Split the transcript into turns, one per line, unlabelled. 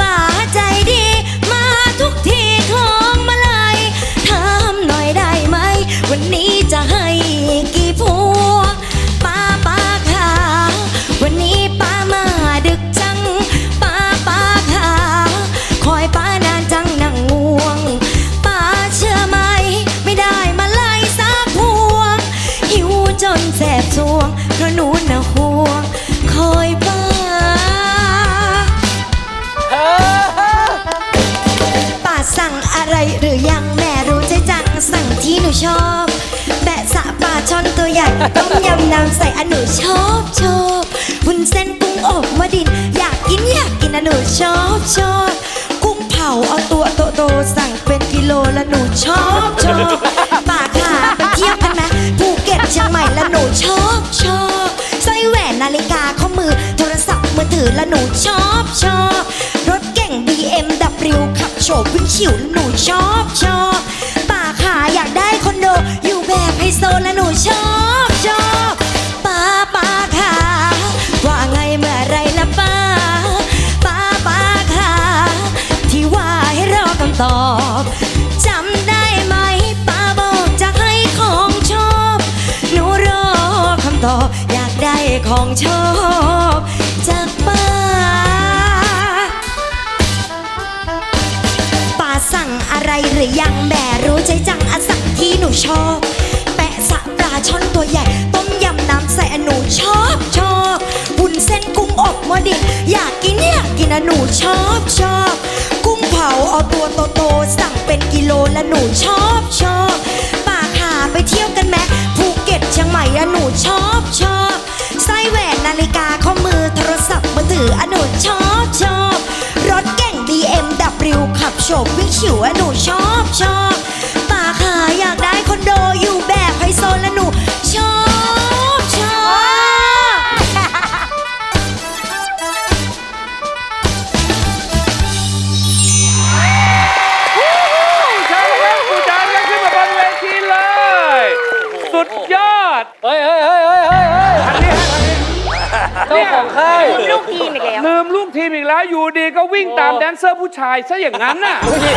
ป่าใจดีมาทุกทีคล้องมาเลยถามหน่อยได้ไหม วันนี้จะให้กี่พวป้าป้าค่วันนี้ป้ามาดึกจัง ป้าป้าค่คอยป้านานจังนั่งงวง ป้าเชื่อไหม ไม่ได้มาไล่สักพวงหิวจนแสบสวงเพราะหนูน่ะห่วง คอยป ชอบแบะสะปลาช่อนตัวใหญ่ต้มยำน้ำใสอะหนูชอบชอบวุ้นเส้นกุ้งอบมะดิน อยากกินอยากกินอะหนูชอบชอบกุ้งเผาเอาตัวโตโตๆสั่งเป็นกิโลละหนูชอบชอบป่าขาไปเที่ยวกันไหมภูเก็ตเชียงใหม่ละหนูชอบชอบสร้อยแหวนนาฬิกาข้อมือโทรศัพท์มือถือละหนูชอบชอบรถเก่ง BMW ขับโฉบวิ่งฉิวละหนูชอบชอบ ตอบจำได้ไหมป้าบอกจะให้ของชอบ หนูรอคำตอบอยากได้ของชอบจากป้าป้าสั่งอะไรหรือยังแม่รู้ใจจังอะสั่งที่หนูชอบ แปะสะปลาช่อนตัวใหญ่ ต้มยำน้ำใสอหนูชอบชอบวุ้นเส้นกุ้งอบมะดินอยากกินอยากกินอะหนูชอบชอบ กิโลและหนูชอบชอบป่าขาไปเที่ยวกันไหมภูเก็ตเชียงใหม่อะหนูชอบชอบสร้อยแหวนนาฬิกาข้อมือโทรศัพท์มือถืออะหนูชอบชอบรถเก่ง BMW ขับโฉบวิ่
สุดยอด
เฮ้ยเฮ้ยเฮ้ยเฮ้ยเฮ้ยเฮ้ยอ
ันนี้ฮะอันนี้เจ้าของค่า
ยลูกทีมอีกแล้ว
ลืมลูกทีมอีกแล้ว อยู่ดีก็วิ่งตามแดนเซอร์ผู้ชายซะอย่างนั้นน่ะมาเลย